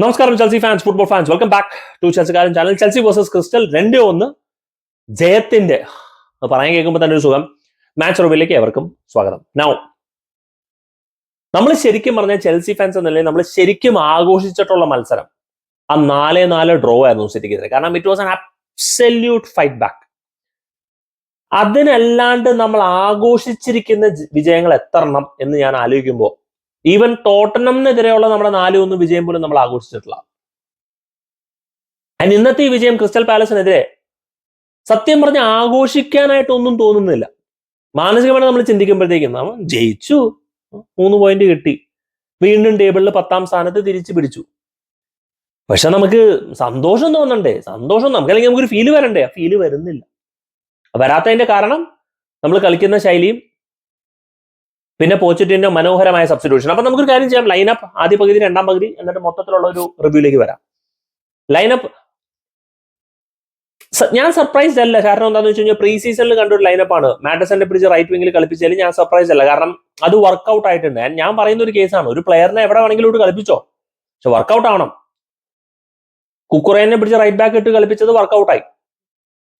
നമസ്കാരം Chelsea fans football fans welcome back to ചെൽസിക്കാരൻ channel Chelsea versus Crystal രണ്ട് ഒന്ന്. ജയത്തിന്റെ പറയാൻ കേൾക്കുമ്പോൾ തന്നെ ഒരു സുഖം. മാച്ച് റോബിലേക്ക് എവർക്കും സ്വാഗതം. നൗ നമ്മൾ ശരിക്കും പറഞ്ഞ ചെൽസി ഫാൻസ് എന്നല്ലേ നമ്മൾ ശരിക്കും ആഘോഷിച്ചിട്ടുള്ള മത്സരം. ആ നാല് നാല് ഡ്രോ ആയിരുന്നു സിറ്റിക്കെതിരെ. കാരണം it was an absolute fight back അതിനല്ലാണ്ട് നമ്മൾ ആഘോഷിച്ചിരിക്കുന്ന വിജയങ്ങൾ എത്രണം എന്ന് ഞാൻ ആലോചിക്കുമ്പോൾ ഈവൻ ടോട്ടനമിനെതിരെയുള്ള നമ്മുടെ നാല് ഒന്ന് വിജയം പോലും നമ്മൾ ആഘോഷിച്ചിട്ടുള്ള ആൻഡ് ഇന്നത്തെ ഈ വിജയം ക്രിസ്റ്റൽ പാലസിനെതിരെ സത്യം പറഞ്ഞ ആഘോഷിക്കാനായിട്ടൊന്നും തോന്നുന്നില്ല. മാനസികമായി നമ്മൾ ചിന്തിക്കുമ്പോഴത്തേക്കും നമ്മൾ ജയിച്ചു. മൂന്ന് പോയിന്റ് കിട്ടി. വീണ്ടും ടേബിളിൽ പത്താം സ്ഥാനത്ത് തിരിച്ചു പിടിച്ചു. പക്ഷെ നമുക്ക് സന്തോഷം തോന്നണ്ടേ? സന്തോഷം നമുക്ക് അല്ലെങ്കിൽ നമുക്കൊരു ഫീൽ വരണ്ടേ? ആ ഫീൽ വരുന്നില്ല. വരാത്തതിന്റെ കാരണം നമ്മൾ കളിക്കുന്ന ശൈലിയും പിന്നെ പോച്ചിറ്റിന്റെ മനോഹരമായ സബ്സ്റ്റിറ്റ്യൂഷൻ അപ്പൊ നമുക്കൊരു കാര്യം ചെയ്യാം. ലൈനപ്പ് ആദ്യ പകുതി രണ്ടാം പകുതി എന്നിട്ട് മൊത്തത്തിലുള്ള ഒരു റിവ്യൂലേക്ക് വരാം. ലൈനപ്പ് ഞാൻ സർപ്രൈസ്ഡ് അല്ല. കാരണം എന്താണെന്ന് വെച്ച് കഴിഞ്ഞാൽ പ്രീ സീസണിൽ കണ്ടൊരു ആണ്. മാറ്റസന്റെ പിടിച്ച് റൈറ്റ് വിംഗിൽ കളിപ്പിച്ചാൽ ഞാൻ സർപ്രൈസ് അല്ല. കാരണം അത് വർക്ക്ഔട്ട് ആയിട്ടുണ്ട്. ഞാൻ പറയുന്ന ഒരു കേസാണ് ഒരു പ്ലെയറിനെ എവിടെ വേണമെങ്കിലും ഇട്ട് കളിപ്പിച്ചോ. പക്ഷെ വർക്ക്ഔട്ട് ആവണം. കുക്കുറേനെ പിടിച്ച് റൈറ്റ് ബാക്ക് ഇട്ട് കളിപ്പിച്ചത് വർക്കൗട്ടായി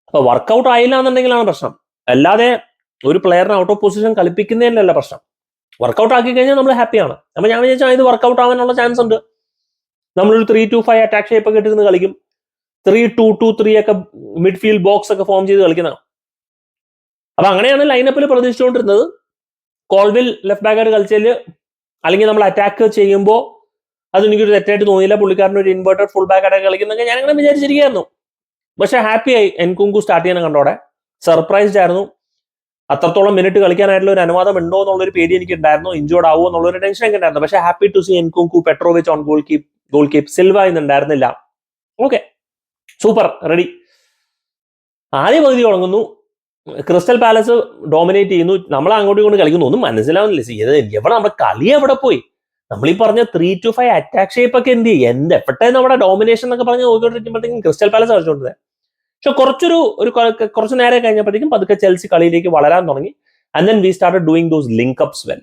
അപ്പൊ വർക്ക്ഔട്ട് ആയില്ല എന്നുണ്ടെങ്കിലാണ് പ്രശ്നം. അല്ലാതെ ഒരു പ്ലെയറിനെ ഔട്ട് ഓഫ് പൊസിഷൻ കളിപ്പിക്കുന്നതിലല്ല പ്രശ്നം. വർക്കൗട്ട് ആക്കി കഴിഞ്ഞാൽ നമ്മൾ ഹാപ്പിയാണ് അപ്പൊ ഞാൻ വിചാരിച്ചാൽ ഇത് വർക്കൗട്ട് ആവാനുള്ള ചാൻസ് ഉണ്ട്. നമ്മളൊരു three two five attack shape ഒക്കെ ഇട്ടിരുന്ന് കളിക്കും. ത്രീ ടു ടു ത്രീ ഒക്കെ മിഡ്ഫീൽഡ് ബോക്സ് ഒക്കെ ഫോം ചെയ്ത് കളിക്കുന്ന അപ്പൊ അങ്ങനെയാണ് ലൈനപ്പിൽ പ്രതീക്ഷിച്ചുകൊണ്ടിരുന്നത്. കോൾവിൽ ലെഫ്റ്റ് ബാക്കായിട്ട് കളിച്ചതിൽ അല്ലെങ്കിൽ നമ്മൾ അറ്റാക്ക് ചെയ്യുമ്പോൾ അത് എനിക്കൊരു തെറ്റായിട്ട് തോന്നിയില്ല. പുള്ളിക്കാരൻ ഒരു ഇൻവേർട്ടഡ് ഫുൾ ബാക്ക് ആയിട്ട് കളിക്കുന്നൊക്കെ ഞാൻ അങ്ങനെ വിചാരിച്ചിരിക്കുകയായിരുന്നു. പക്ഷെ ഹാപ്പിയായി എൻകുങ്കു സ്റ്റാർട്ട് ചെയ്യാൻ കണ്ടോടെ. സർപ്രൈസ്ഡ് ആയിരുന്നു. അത്രത്തോളം മിനിറ്റ് കളിക്കാനായിട്ടുള്ള ഒരു അനുവാദം ഉണ്ടോ എന്നുള്ളൊരു പേടി എനിക്ക് ഉണ്ടായിരുന്നു ഇഞ്ചോർഡ് ആവുമോ എന്നുള്ളൊരു ടെൻഷൻ എനിക്ക് ഉണ്ടായിരുന്നു പക്ഷെ happy to see Nkunku Petrovic on goal keep goal keep Silva ഇന്നുണ്ടായിരുന്നില്ല okay super ready ആദ്യ പകുതി തുടങ്ങുന്നു. ക്രിസ്റ്റൽ പാലസ് ഡോമിനേറ്റ് ചെയ്യുന്നു. നമ്മൾ അങ്ങോട്ടും ഇങ്ങോട്ടും കളിക്കുന്നു. ഒന്നും മനസ്സിലാവുന്നില്ല. എവിടെ നമ്മുടെ കളി എവിടെ പോയി? നമ്മൾ ഈ പറഞ്ഞ three two five attack shape ഒക്കെ എന്ത് ചെയ്യും? എന്ത് എപ്പോഴത്തെ നമ്മുടെ ഡോമിനേഷൻ എന്നൊക്കെ പറഞ്ഞ് നോക്കിക്കൊണ്ടിരിക്കുമ്പോഴത്തേക്കും ക്രിസ്റ്റൽ പാലസ് കളിച്ചോണ്ടിരുന്നത് പക്ഷെ കുറച്ചൊരു ഒരു കുറച്ച് നേരം കഴിഞ്ഞപ്പോഴത്തേക്കും പതുക്കെ ചെൽസി കളിയിലേക്ക് വളരാൻ തുടങ്ങി. And then we start doing those link ups well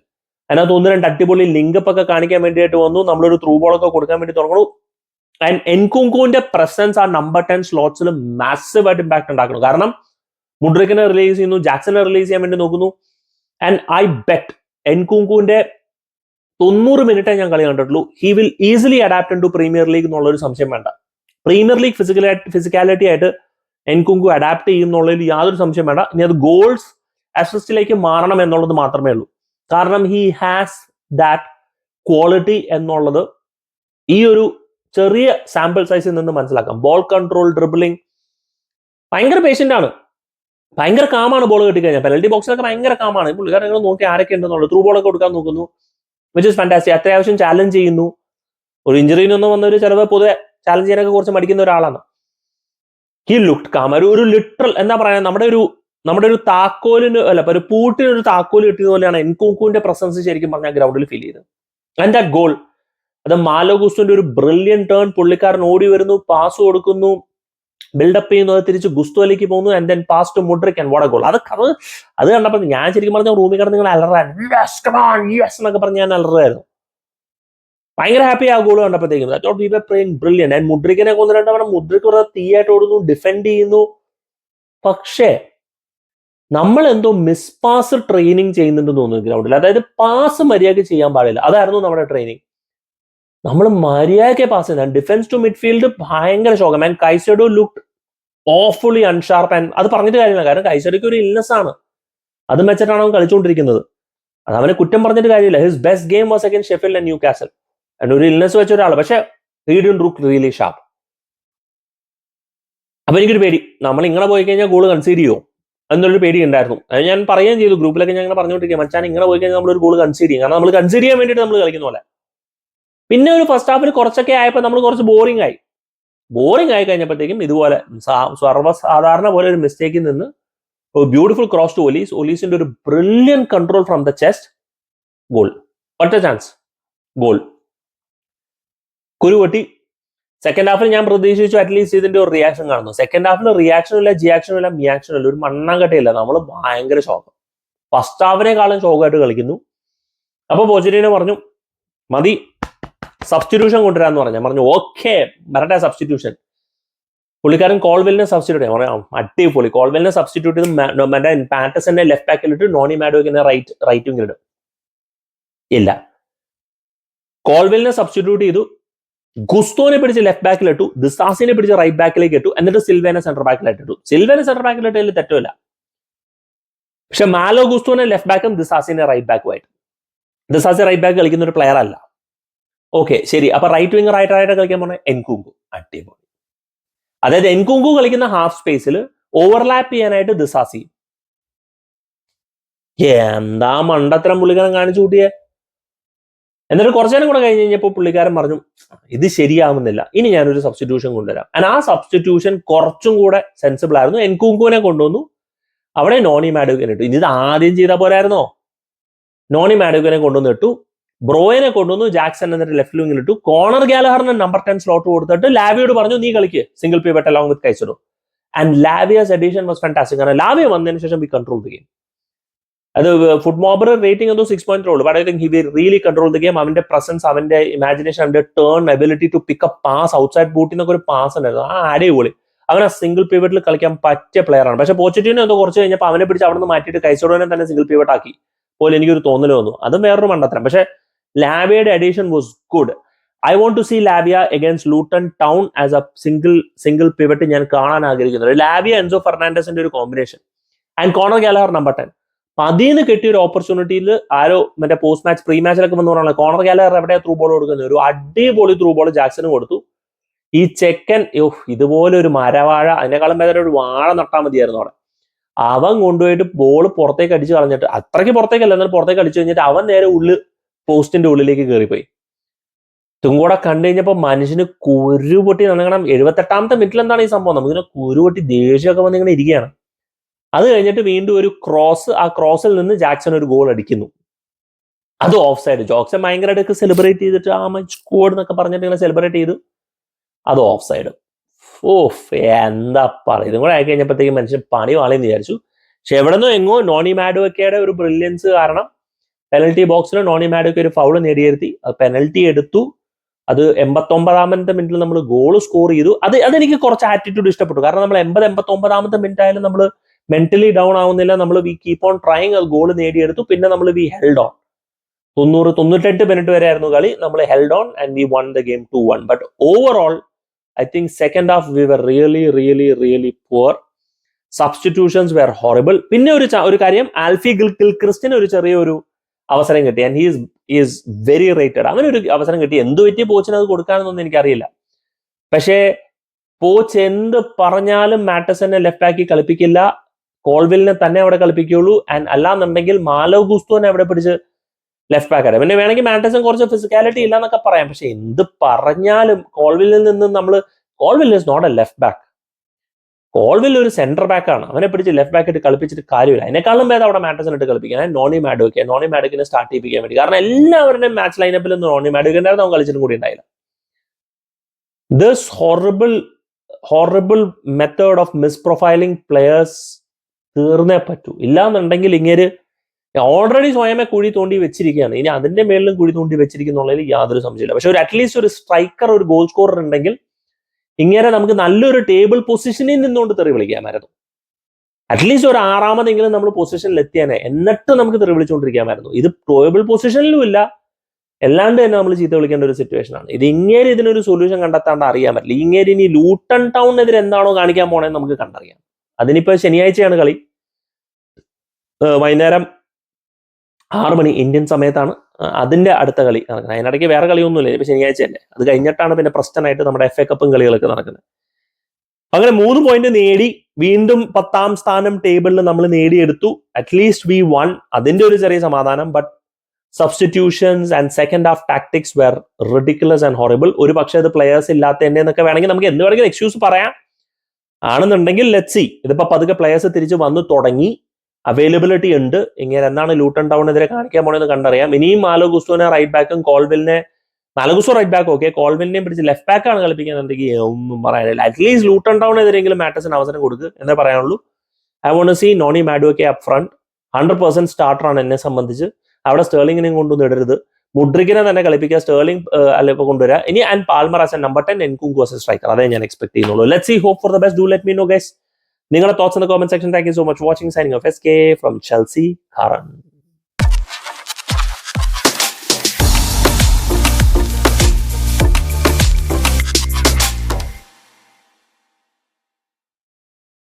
അതിനകത്ത് ഒന്ന് രണ്ട് അടിപൊളി ലിങ്കപ്പ് ഒക്കെ കാണിക്കാൻ വേണ്ടിയിട്ട് വന്നു. നമ്മളൊരു ത്രൂ ബോൾ ഒക്കെ കൊടുക്കാൻ വേണ്ടി തുടങ്ങണു. ആൻഡ് എൻകുങ്കുവിന്റെ പ്രസൻസ് ആ നമ്പർ ടെൻ സ്ലോട്ട്സിൽ മാസീവ് ആയിട്ട് ഇമ്പാക്ട് ഉണ്ടാക്കണം. കാരണം മുഡ്രിക്കിനെ റിലീസ് ചെയ്യുന്നു ജാക്സനെ റിലീസ് ചെയ്യാൻ വേണ്ടി നോക്കുന്നു. ആൻഡ് ഐ ബെറ്റ് എൻകുങ്കുവിന്റെ തൊണ്ണൂറ് മിനിറ്റേ ഞാൻ കളി കണ്ടിട്ടുള്ളൂ. He will easily adapt to premier league എന്നുള്ള ഒരു സംശയം വേണ്ട. പ്രീമിയർ ലീഗ് ഫിസിക്കലായിട്ട് ഫിസിക്കാലിറ്റി ആയിട്ട് എൻകുങ്കു അഡാപ്റ്റ് ചെയ്യും എന്നുള്ളതിൽ യാതൊരു സംശയം വേണ്ട. ഇനി അത് ഗോൾസ് അസിസ്റ്റിലേക്ക് മാറണം എന്നുള്ളത് മാത്രമേ ഉള്ളൂ. കാരണം ഹി ഹാസ് ദാറ്റ് ക്വാളിറ്റി എന്നുള്ളത് ഈ ഒരു ചെറിയ സാമ്പിൾ സൈസിൽ നിന്ന് മനസ്സിലാക്കാം. ബോൾ കൺട്രോൾ ഡ്രിബിളിംഗ് ഭയങ്കര പേഷ്യന്റ് ആണ്. ഭയങ്കര കാമാണ് ബോൾ കിട്ടിക്കഴിഞ്ഞാൽ. പെനൽറ്റി ബോക്സിലൊക്കെ ഭയങ്കര കാമാണ് പുള്ളിക്കാരൻ നിങ്ങൾ നോക്കി ആരൊക്കെ ഉണ്ടെന്നുള്ളത്. ത്രൂ ബോളൊക്കെ കൊടുക്കാൻ നോക്കുന്നു. വിച്ച് ഇസ് ഫാന്റാസി അത്യാവശ്യം ചാലഞ്ച് ചെയ്യുന്നു. ഒരു ഇഞ്ചുറിനൊന്നും വന്നവർ ചിലപ്പോൾ പൊതുവെ ചാലഞ്ച് ചെയ്യാനൊക്കെ കുറച്ച് മടിക്കുന്ന ഒരാളാണ്. ഹി ലുക്ട് കാം ഒരു ഒരു ലിറ്ററൽ എന്താ പറയാ നമ്മുടെ ഒരു നമ്മുടെ ഒരു താക്കോലിന് അല്ല ഒരു പൂട്ടിന് ഒരു താക്കോൽ കിട്ടിയത് പോലെയാണ് എൻകോക്കുവിന്റെ പ്രസൻസ് ശരിക്കും പറഞ്ഞാൽ ഗ്രൗണ്ടിൽ ഫീൽ ചെയ്തത്. ആൻഡ് ദാറ്റ് ഗോൾ അത് മാലോഗുസ്തുവിന്റെ ഒരു ബ്രില്യൻ ടേൺ പുള്ളിക്കാരൻ ഓടി വരുന്നു പാസ് കൊടുക്കുന്നു ബിൽഡപ്പ് ചെയ്യുന്നു അത് തിരിച്ച് ഗുസ്തുവിലേക്ക് പോകുന്നു and then pass to Mudryk and what goal അത് അത് അത് കണ്ടപ്പോൾ ഞാൻ ശരിക്കും പറഞ്ഞ റൂമിൽ കിടന്ന് നിങ്ങൾ അലറാൻ എന്നൊക്കെ പറഞ്ഞ് ഞാൻ അലറായിരുന്നു ഭയങ്കര ഹാപ്പി ആ ഗോൾ കണ്ടപ്പോഴത്തേക്കും. ബ്രില്യൻ ആൻഡ് മുഡ്രിക്കിനെ കൊന്നു രണ്ടവണ മുഡ്രിക്ക് വെറുതെ തീയായിട്ട് ഓടുന്നു ഡിഫെൻഡ് ചെയ്യുന്നു. പക്ഷേ നമ്മൾ എന്തോ മിസ് പാസ് ട്രെയിനിങ് ചെയ്യുന്നുണ്ടെന്ന് തോന്നുന്നു ഗ്രൗണ്ടിൽ അതായത് പാസ് മര്യാദയ്ക്ക് ചെയ്യാൻ പാടില്ല. അതായിരുന്നു നമ്മുടെ ട്രെയിനിങ് നമ്മൾ മര്യാദയ്ക്ക് പാസ് ചെയ്യുന്നത് ഡിഫൻസ് ടു മിഡ്ഫീൽഡ് ഭയങ്കര ശോകം. And Caicedo look awfully unsharp and അത് പറഞ്ഞിട്ട് കാര്യമില്ല. കാരണം കൈസഡോയ്ക്ക് ഒരു ഇല്ലസ് ആണ്. അത് മെച്ചിട്ടാണ് അവൻ കളിച്ചുകൊണ്ടിരിക്കുന്നത്. അത് അവനെ കുറ്റം പറഞ്ഞിട്ട് കാര്യമില്ല. His best game was again Sheffield and Newcastle ഒരു ഇൽനെസ് വെച്ച ഒരാൾ പക്ഷെ റീഡ് റുക്ക് റിയലി ഷാർപ്പ് അപ്പൊ എനിക്കൊരു പേടി. നമ്മൾ ഇങ്ങനെ പോയി കഴിഞ്ഞാൽ ഗോൾ കൺസീഡ് ചെയ്യുമോ എന്നൊരു പേടി ഉണ്ടായിരുന്നു. അത് ഞാൻ പറയുകയും ചെയ്തു. ഗ്രൂപ്പിലൊക്കെ ഞാൻ ഇങ്ങനെ പറഞ്ഞുകൊണ്ടിരിക്കുക മച്ചാൻ ഇങ്ങനെ പോയി കഴിഞ്ഞാൽ നമ്മൾ ഒരു ഗോൾ കൺസീഡ് ചെയ്യും. കാരണം നമ്മൾ കൺസീഡ് ചെയ്യാൻ വേണ്ടിയിട്ട് നമ്മൾ കളിക്കുന്ന പോലെ. പിന്നെ ഒരു ഫസ്റ്റ് ഹാഫിൽ കുറച്ചൊക്കെ ആയപ്പോൾ നമ്മൾ കുറച്ച് ബോറിംഗ് ആയി. ബോറിംഗ് ആയി കഴിഞ്ഞപ്പോഴത്തേക്കും ഇതുപോലെ സർവസാധാരണ പോലെ ഒരു മിസ്റ്റേക്കിൽ നിന്ന് ബ്യൂട്ടിഫുൾ ക്രോസ് ടു ഒലീസ് ഒലീസിന്റെ ഒരു brilliant control from the chest goal ഒറ്റ ചാൻസ് ഗോൾ കുരുവട്ടി സെക്കൻഡ് ഹാഫിൽ ഞാൻ പ്രതീക്ഷിച്ചു അറ്റ്ലീസ്റ്റ് ഇതിന്റെ ഒരു റിയാക്ഷൻ കാണുന്നു. സെക്കൻഡ് ഹാഫിൽ റിയാക്ഷനും ഇല്ല ജിയാക്ഷനും ഇല്ല മിയാക്ഷനും ഇല്ല. ഒരു മണ്ണാങ്കട്ടയില്ല നമ്മൾ ഭയങ്കര ഷോക്ക് ഫസ്റ്റ് ഹാഫിനേക്കാളും ഷോക്കായിട്ട് കളിക്കുന്നു. അപ്പൊ പോച്ചിറ്റീനെ പറഞ്ഞു മതി സബ്സ്റ്റിറ്റ്യൂഷൻ കൊണ്ടുവരാന്ന് പറഞ്ഞു. പറഞ്ഞു ഓക്കെ വരട്ടെ സബ്സ്റ്റിറ്റ്യൂഷൻ പുള്ളിക്കാരൻ കോൾവെലിനെ സബ്സ്റ്റിറ്റ്യൂട്ട് ചെയ്യാം പറയാം അടിപൊളി. കോൾവെലിനെ സബ്സ്റ്റിറ്റ്യൂട്ട് ചെയ്ത് മറ്റേ പാറ്റസന്റെ ലെഫ്റ്റ് ബാക്കിലിട്ട് നോണി മാഡോക്കിനെ റൈറ്റ് റൈറ്റ് വിങ്ങിലിടും ഇല്ല. കോൾവെലിനെ സബ്സ്റ്റിറ്റ്യൂട്ട് ചെയ്തു. ഗുസ്തോനെ പിടിച്ച് ലെഫ്റ്റ് ബാക്കിലിട്ടു ദിസാസിനെ പിടിച്ച് റൈറ്റ് ബാക്കിലേക്ക് ഇട്ടു. എന്നിട്ട് സിൽവേനെ സെന്റർ ബാക്കിലായിട്ട് ഇട്ടു. സിൽവേനെ സെന്റർ ബാക്കിലിട്ടതിൽ തെറ്റുമില്ല. പക്ഷെ മാലോ ഗുസ്തോനെ ലെഫ്റ്റ് ബാക്കും ദിസാസിനെ റൈറ്റ് ബാക്കുമായിട്ട് ദിസാസി റൈറ്റ് ബാക്ക് കളിക്കുന്ന ഒരു പ്ലെയർ അല്ല. ഓക്കെ ശരി. അപ്പൊ റൈറ്റ് വിങ് റൈറ്റ് ആയിട്ട് കളിക്കാൻ പറഞ്ഞ എൻകുങ്കു അടിപൊളി. അതായത് എൻകുങ്കു കളിക്കുന്ന ഹാഫ് സ്പേസിൽ ഓവർലാപ്പ് ചെയ്യാനായിട്ട് ദിസാസി എന്താ മണ്ടത്തരം പുള്ളിക്കാരൻ കാണിച്ചു കൂട്ടിയേ? എന്നിട്ട് കുറച്ചു നേരം കൂടെ കഴിഞ്ഞ് കഴിഞ്ഞപ്പോൾ പുള്ളിക്കാരൻ പറഞ്ഞു ഇത് ശരിയാവുന്നില്ല. ഇനി ഞാനൊരു സബ്സ്റ്റിറ്റ്യൂഷൻ കൊണ്ടുവരാം. ആൻഡ് ആ സബ്സ്റ്റിറ്റ്യൂഷൻ കുറച്ചും കൂടെ സെൻസിബിൾ ആയിരുന്നു. എൻകുങ്കുവിനെ കൊണ്ടുവന്നു. അവിടെ നോണി മാഡുവിനെ ഇട്ടു. ഇത് ആദ്യം ചെയ്ത പോരായിരുന്നോ? നോണി മാഡുവിനെ കൊണ്ടുവന്ന് ഇട്ടു. ബ്രോയിനെ കൊണ്ടുവന്നു. ജാക്സൺ എന്നിട്ട് ലെഫ്റ്റ് വിങ്ങിൽ ഇട്ടു. കോണർ ഗാലഹറിന് നമ്പർ ടെൻ സ്ലോട്ട് കൊടുത്തിട്ട് ലാവിയോട് പറഞ്ഞു നീ കളിക്ക്. Single pivot along with കഴിച്ചിടും and Lavia's addition was fantastic കാരണം ലാവിയ വന്നതിന് ശേഷം വി കൺട്രോൾ ദി ഗെയിം അത് ഫുഡ് മോബർ റേറ്റിംഗ് എന്തോ സിക്സ് പോയിന്റ് ഉള്ളൂ but I think he will really control the game അവന്റെ പ്രസൻസ് അവന്റെ ഇമാജിനേഷൻ അവന്റെ turn ability to pick up pass outside ബൂട്ടിൽ ഒരു പാസ് ഉണ്ടായിരുന്നു. ആ അടിപൊളി. അങ്ങനെ സിംഗിൾ പിവറ്റിൽ കളിക്കാൻ പറ്റിയ പ്ലെയർ ആണ്. പക്ഷെ പോച്ചിറ്റീനോ എന്തോ കുറച്ച് കഴിഞ്ഞപ്പോൾ അവനെ പിടിച്ച് അവിടെ നിന്ന് മാറ്റിയിട്ട് കൈസോടനെ തന്നെ സിംഗിൾ പിവറ്റ് ആക്കി. പോലെ എനിക്കൊരു തോന്നൽ വന്നു. അതും വേറൊരു മണ്ടത്തരം. പക്ഷെ ലാബിയുടെ addition was good I want to see Lavia against Luton Town as a single single pivot ഞാൻ കാണാൻ ആഗ്രഹിക്കുന്നത് ലാബിയ എൻസോ ഫെർണാണ്ടസിന്റെ ഒരു combination and Conor Gallagher number ten അപ്പൊ അതിൽ നിന്ന് കിട്ടിയ ഒരു ഓപ്പർച്യൂണിറ്റിയിൽ ആരോ മറ്റേ പോസ്റ്റ് മാച്ച് പ്രീ മാച്ചിലൊക്കെ വന്ന് പറഞ്ഞാൽ കോണർ ഗാലർ എവിടെ ത്രൂ ബോൾ കൊടുക്കുന്നത്? ഒരു അടിപൊളി ത്രൂ ബോൾ ജാക്സന് കൊടുത്തു. ഈ ചെക്കൻ ഇതുപോലെ ഒരു മരവാഴ അതിനേക്കാളും ഭേദം ഒരു വാഴ നട്ടാൽ മതിയായിരുന്നു അവിടെ. അവൻ കൊണ്ടുപോയിട്ട് ബോൾ പുറത്തേക്ക് അടിച്ച് കളഞ്ഞിട്ട് അത്രയ്ക്ക് പുറത്തേക്കല്ല എന്നാൽ പുറത്തേക്ക് അടിച്ചു കഴിഞ്ഞിട്ട് അവൻ നേരെ ഉള്ളിൽ പോസ്റ്റിന്റെ ഉള്ളിലേക്ക് കയറിപ്പോയി ഇതും കൂടെ കണ്ടു കഴിഞ്ഞപ്പോൾ മനുഷ്യന് കുരുപൊട്ടി നടക്കണം എഴുപത്തെട്ടാമത്തെ മിനിറ്റിൽ എന്താണ് ഈ സംഭവം? നമുക്കിങ്ങനെ കുരുപൊട്ടി ദേഷ്യമൊക്കെ വന്നിങ്ങനെ ഇരിക്കുകയാണ്. അത് കഴിഞ്ഞിട്ട് വീണ്ടും ഒരു ക്രോസ് ആ ക്രോസിൽ നിന്ന് ജാക്സൺ ഒരു ഗോൾ അടിക്കുന്നു. അത് ഓഫ് സൈഡ് ജോക്സൺ ഭയങ്കരമായിട്ട് സെലിബ്രേറ്റ് ചെയ്തിട്ട് ആ മച്ച് സ്കോഡ് എന്നൊക്കെ പറഞ്ഞിട്ട് ഇങ്ങനെ സെലിബ്രേറ്റ് ചെയ്തു. അത് ഓഫ് സൈഡ് ഓഫ് എന്താ പറയുക ഇതും കൂടെ ആയി കഴിഞ്ഞപ്പോഴത്തേക്കും മനുഷ്യൻ പണി വാളിയെന്ന് വിചാരിച്ചു. പക്ഷെ എവിടെ നിന്നോ എങ്ങോ നോണി മാഡുവക്കയുടെ ഒരു ബ്രില്യൻസ് കാരണം പെനൽറ്റി ബോക്സിൽ നോണി മാഡുവക്ക ഒരു ഫൗൾ നേടിയിരുത്തി. പെനൽറ്റി എടുത്തു. അത് എൺപത്തൊമ്പതാമത്തെ മിനിറ്റിൽ നമ്മൾ ഗോൾ സ്കോർ ചെയ്തു. അത് അതെനിക്ക് കുറച്ച് ആറ്റിറ്റ്യൂഡ് ഇഷ്ടപ്പെട്ടു. കാരണം നമ്മൾ എൺപത് എൺപത്തൊമ്പതാമത്തെ മിനിറ്റ് ആയാലും നമ്മൾ മെന്റലി ഡൗൺ ആവുന്നില്ല. നമ്മൾ വി കീപ്പ് ഓൺ ട്രൈങ് അത് ഗോൾ നേടിയെടുത്തു. പിന്നെ നമ്മൾ വി ഹെൽഡ് ഓൺ തൊണ്ണൂറ് തൊണ്ണൂറ്റെട്ട് മിനിറ്റ് വരെ ആയിരുന്നു കളി. നമ്മൾ held on and we won the game two one but overall I think second half we were really really really poor substitutions were horrible പിന്നെ ഒരു ഒരു കാര്യം ആൽഫി ഗിൽ ക്രിസ്റ്റിന് ഒരു ചെറിയൊരു അവസരം കിട്ടി. And he's is very rated അങ്ങനെ ഒരു അവസരം കിട്ടി. എന്ത് പറ്റി പോച്ചിന് അത് കൊടുക്കാനെന്നൊന്നും എനിക്കറിയില്ല. പക്ഷേ പോച്ച് എന്ത് പറഞ്ഞാലും മാറ്റസനെ ലെഫ്റ്റ് ബാക്കി കളിപ്പിക്കില്ല. കോൾവിലിനെ തന്നെ അവിടെ കളിപ്പിക്കുള്ളൂ ആൻഡ് അല്ലാന്നുണ്ടെങ്കിൽ മാലോ ഗുസ്തുവിനെ അവിടെ പിടിച്ച് ലെഫ്റ്റ് ബാക്ക് ആയിട്ട് പിന്നെ വേണമെങ്കിൽ മാൻഡസൺ കുറച്ച് ഫിസിക്കാലിറ്റി ഇല്ല എന്നൊക്കെ പറയാം. പക്ഷെ എന്ത് പറഞ്ഞാലും കോൾവില്ലിൽ നിന്ന് നമ്മൾ Colwill is not a left back Colwill ഒരു സെന്റർ ബാക്ക് ആണ്. അവനെ പിടിച്ച് ലെഫ്റ്റ് ബാക്ക് ഇട്ട് കളിപ്പിച്ചിട്ട് കാര്യമില്ല. അതിനേക്കാളും ഭേദം അവിടെ മാറ്റസൺ ഇട്ട് കളിപ്പിക്കാൻ. നോണി മാഡോക്കെ നോണി മാഡോക്കിനെ സ്റ്റാർട്ട് ചെയ്യിപ്പിക്കാൻ വേണ്ടി. കാരണം എല്ലാവരുടെയും മാച്ച് ലൈനപ്പിൽ നിന്ന് നോണി മാഡോക്കെ ഉണ്ടായിരുന്നു? അവൻ കളിച്ചിട്ടും കൂടി ഉണ്ടായില്ല. This horrible horrible method of misprofiling players തീർന്നേ പറ്റൂ. ഇല്ലാന്നുണ്ടെങ്കിൽ ഇങ്ങനെ ഓൾറെഡി സ്വയമേ കുഴി തോണ്ടി വെച്ചിരിക്കുകയാണ്. ഇനി അതിന്റെ മേളിലും കുഴി തോണ്ടി വെച്ചിരിക്കുന്നുള്ളതിൽ യാതൊരു സംശയമില്ല പക്ഷെ ഒരു അറ്റ്ലീസ്റ്റ് ഒരു സ്ട്രൈക്കർ ഒരു ഗോൾ സ്കോറർ ഉണ്ടെങ്കിൽ ഇങ്ങനെ നമുക്ക് നല്ലൊരു ടേബിൾ പൊസിഷനിൽ നിന്നുകൊണ്ട് തെറി വിളിക്കാമായിരുന്നു അറ്റ്ലീസ്റ്റ് ഒരു ആറാമതെങ്കിലും നമ്മൾ പൊസിഷനിൽ എത്തിയാനെ എന്നിട്ട് നമുക്ക് തെറി വിളിച്ചുകൊണ്ടിരിക്കാമായിരുന്നു ഇത് ടേബിൾ പൊസിഷനിലും ഇല്ല. എല്ലാണ്ട് തന്നെ നമ്മൾ ചീത്ത വിളിക്കേണ്ട ഒരു സിറ്റുവേഷൻ ആണ്. ഇത് ഇങ്ങേര് ഇതിനൊരു സൊല്യൂഷൻ കണ്ടെത്താണ്ട് അറിയാൻ പറ്റില്ല. ഇങ്ങേര് ഇനി ലൂട്ടൺ ടൗണിനെതിരെ എന്താണോ കാണിക്കാൻ പോണേന്ന് നമുക്ക് കണ്ടറിയാം. അതിനിപ്പോ ശനിയാഴ്ചയാണ് കളി. വൈകുന്നേരം ആറു മണി ഇന്ത്യൻ സമയത്താണ് അതിന്റെ അടുത്ത കളി നടക്കുന്നത്. അതിനിടയ്ക്ക് വേറെ കളിയൊന്നുമില്ല ഇപ്പൊ ശനിയാഴ്ച അല്ലേ? അത് കഴിഞ്ഞിട്ടാണ് പിന്നെ പ്രശ്നമായിട്ട് നമ്മുടെ എഫ് എ കപ്പും കളികളൊക്കെ നടക്കുന്നത്. അങ്ങനെ മൂന്ന് പോയിന്റ് നേടി വീണ്ടും പത്താം സ്ഥാനം ടേബിളിൽ നമ്മൾ നേടിയെടുത്തു. അറ്റ്ലീസ്റ്റ് വി വൺ അതിന്റെ ഒരു ചെറിയ സമാധാനം but substitutions and second half tactics were ridiculous and horrible ഒരു പക്ഷേ അത് പ്ലെയേഴ്സ് ഇല്ലാത്തതിന്റെ എന്നൊക്കെ വേണമെങ്കിൽ നമുക്ക് എന്ത് വേണമെങ്കിലും എക്സ്ക്യൂസ് പറയാം. ആണെന്നുണ്ടെങ്കിൽ ലെറ്റ് സി ഇതിപ്പോ പതുക്കെ പ്ലെയേഴ്സ് തിരിച്ച് വന്നു തുടങ്ങി. അവൈലബിലിറ്റി ഉണ്ട്. ഇങ്ങനെ എന്താണ് ലൂട്ടൺ ടൗണെതിരെ കാണിക്കാൻ പോണെന്ന് കണ്ടറിയാം. ഇനിയും മാലോ ഗുസ്തുവിനെ റൈറ്റ് ബാക്കും കോൾവിലിനെ Malo Gusto right back okay കോൾവിലിനെയും പിടിച്ച് ലെഫ്റ്റ് ബാക്ക് ആണ് കളിപ്പിക്കുന്നുണ്ടെങ്കിൽ ഒന്നും പറയാനില്ല. അറ്റ്ലീസ്റ്റ് ലൂട്ടൺ ടൗൺ ടൗണെതിരെങ്കിലും മാറ്റസിന് അവസരം കൊടുക്കുക എന്നേ പറയാനുള്ളൂ. ഐ വോണ്ട് സി നോണി മാഡുവൊക്കെ അപ് ഫ്രണ്ട് ഹൺഡ്രഡ് പെർസെന്റ് സ്റ്റാർട്ടറാണ് എന്നെ സംബന്ധിച്ച്. അവിടെ സ്റ്റേർലിങ്ങിനെയും കൊണ്ടൊന്നും ഇടരുത്. മുഡ്രിക്കിനെ തന്നെ കളിപ്പിക്കുക സ്റ്റേർലിംഗ് അല്ല ഇപ്പൊ കൊണ്ടുവരിക ഇനി and Palmer as a number ten Nkunku as a striker അതേ ഞാൻ എക്സ്പെക്ട് ചെയ്യുന്നുള്ളൂ. Let see hope for the best do let me know guys നിങ്ങളുടെ thoughts in the comment section thank you so much watching signing off S K from Chelsea ഹാറൻ